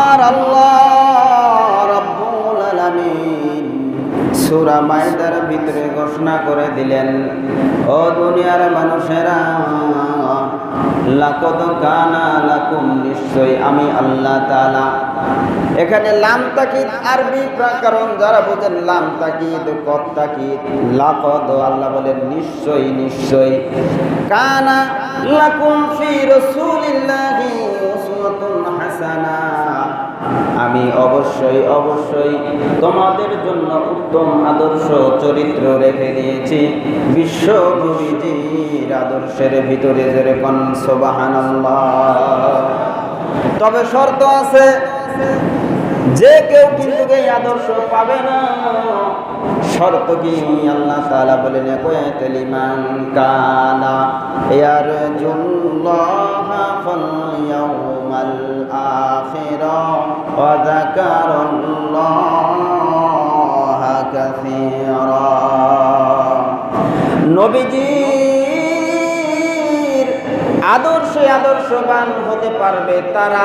আমার আল্লাহ রব্বুল আলামিন সূরা মাইদার ভিতরে ঘোষণা করে দিলেন, ও দুনিয়ার মানুষেরা, লাকদ কানা লাকুম নিশ্চয় আমি আল্লাহ তাআলা। এখানে লাম তাকিদ আরবি কারণ যারা বোঝেন লাম তাকিদ কত তাকিদ, লাকদ, আল্লাহ বলেন নিশ্চয় নিশ্চয় কানা লাকুম ফি রাসূলিল্লাহি উসওয়াতুন হাসানা আমি অবশ্যই অবশ্যই তোমাদের জন্য উত্তম আদর্শ চরিত্র রেখে দিয়েছি। বিশ্ব আদর্শের ভিতরে যেরকম সোবাহান তবে শর্ত আছে, যে কেউ কিন্তু এই আদর্শ পাবে না। শর্ত কি? আল্লাহ তাআলা বলেন কয়াতে লিমান কানা ইয়ারজুল্লাহ ফাল ইয়াউমাল আখির ওয়া যাকারাল্লাহ কাসীরা. নবীজির আদর্শে আদর্শবান হতে পারবে তারা,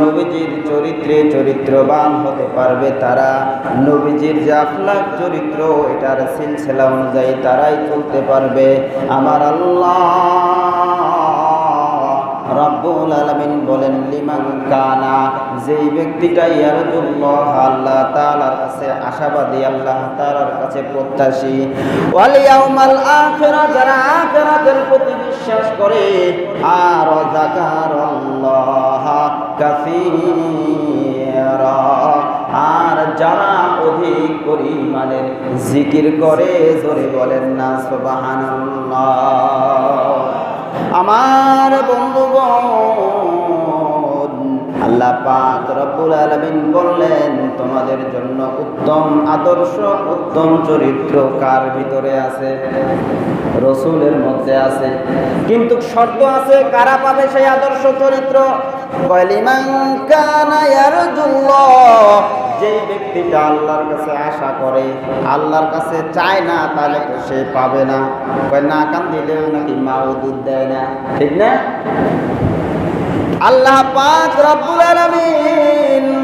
নবীজির চরিত্রে চরিত্রবান হতে পারবে তারা, নবীজির যে আখলাক চরিত্র, এটার সিলসিলা অনুযায়ী তারাই চলতে পারবে। আমার আল্লাহ রব্বুল আলামিন বলেন, লিমান কানা যেই ব্যক্তিটা ইয়ারজুল্লাহ আল্লাহ আশাবাদী আল্লাহ তাআলার কাছে প্রত্যাশী। ওয়াল ইয়াউমাল আখিরা, যারা আখিরাতের প্রতি বিশ্বাস করে, আর যাকারাল্লাহ কাসীরা। আর যারা অধিক পরিমাণের জিকির করে, জোরে বলেন না, সুবহানাল্লাহ। আমার বন্ধুগণ, আল্লাহ পাক রব্বুল আলামিন বললেন তোমাদের জন্য উত্তম আদর্শ, উত্তম চরিত্র কার ভিতরে আছে? রসুলের মধ্যে আছে। কিন্তু শর্ত আছে, কারা পাবে সেই আদর্শ চরিত্র? ব্যক্তিটা আল্লাহর কাছে আশা করে, আল্লাহর কাছে চায় না, তাহলে সে পাবে না। না কান দিলেও নাকি মা দুধ দেয় না। ঠিক না? আল্লাহ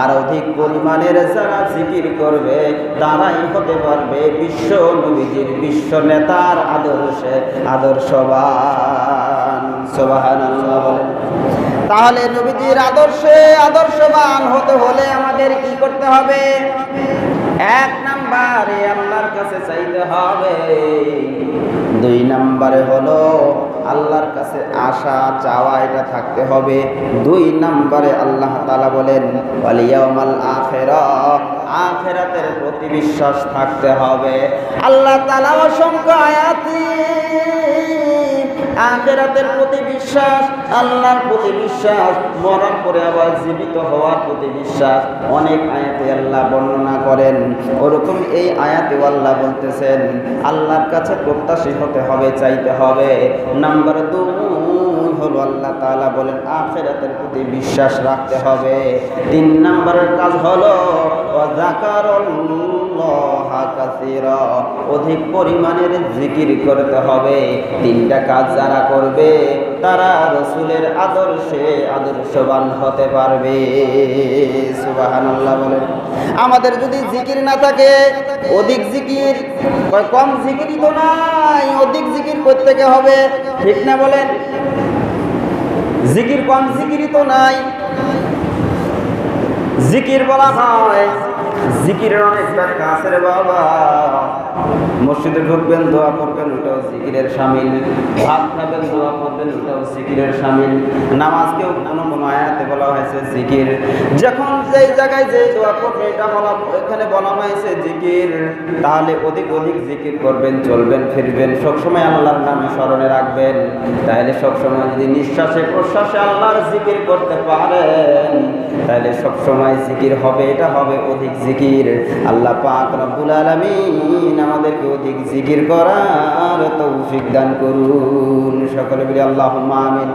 আর অধিক পরিমাণের যারা জিকির করবে, তারাই হতে পারবে বিশ্ব নবীজির বিশ্ব নেতার আদর্শে আদর্শবান। সুবহানাল্লাহ তাহলে নবীজির আদর্শে আদর্শবান হতে হলে আমাদের কি করতে হবে? এক নাম্বারে আল্লাহর কাছে চাইতে হবে। দুই নাম্বারে হলো আল্লাহর কাছে আশা চাওয়া এটা থাকতে হবে। দুই নম্বরে আল্লাহ তালা বলেন ওয়ালিয়াউমাল আখিরা আখিরাতের প্রতি বিশ্বাস থাকতে হবে। আল্লাহ তালা অসংখ্য আয়াতি আখেরাতের প্রতি বিশ্বাস, আল্লাহর প্রতি বিশ্বাস, মরার পরে আবার জীবিত হওয়ার প্রতি বিশ্বাস। অনেক আয়াতে আল্লাহ বর্ণনা করেন। ওরকম এই আয়াতে আল্লাহ বলতেছেন, আল্লাহর কাছে প্রত্যাশী হতে হবে, চাইতে হবে। নাম্বার দুই হলো আল্লাহ তাআলা বলেন, আখেরাতের প্রতি বিশ্বাস রাখতে হবে। তিন নাম্বারের কাজ হলো অধিক পরিমাণের জিকির করতে হবে। তিনটা কাজ যারা করবে, তারা রসুলের আদর্শে আদর্শবান হতে পারবে। সুবহানাল্লাহ বলেন। আমাদের যদি জিকির না থাকে, অধিক জিকির কম জিকিরই তো নাই, অধিক জিকির করতে হবে? ঠিক না বলেন? জিকির কম জিকিরই তো নাই। জিকির বলা হয়। জিকিরের অনেক বাবা। মসজিদে ঢুকবেন, দোয়া করবেন, ওটাও জিকিরের সামিল। ভাত খাবেন, দোয়া করবেন, ওটাও জিকিরের সামিল। নামাজকেও কোনো কোনো আয়াতে বলা হয়েছে জিকির। যখন যেই জায়গায় যে দোয়া করবে, এটা বলা বলা হয়েছে জিকির। তাহলে অধিক অধিক জিকির করবেন, চলবেন, ফিরবেন। সবসময় আল্লাহর নামে স্মরণে রাখবেন। তাহলে সবসময় যদি নিঃশ্বাসে, প্রশ্বাসে আল্লাহর জিকির করতে পারেন, তাহলে সবসময় জিকির হবে, এটা হবে অধিক জিকির। আল্লাহ পাক রব্বুল আলমিন আমাদেরকে অধিক জিকির করার তৌফিক দান করুন। সকলে বলি আল্লাহ আমিন।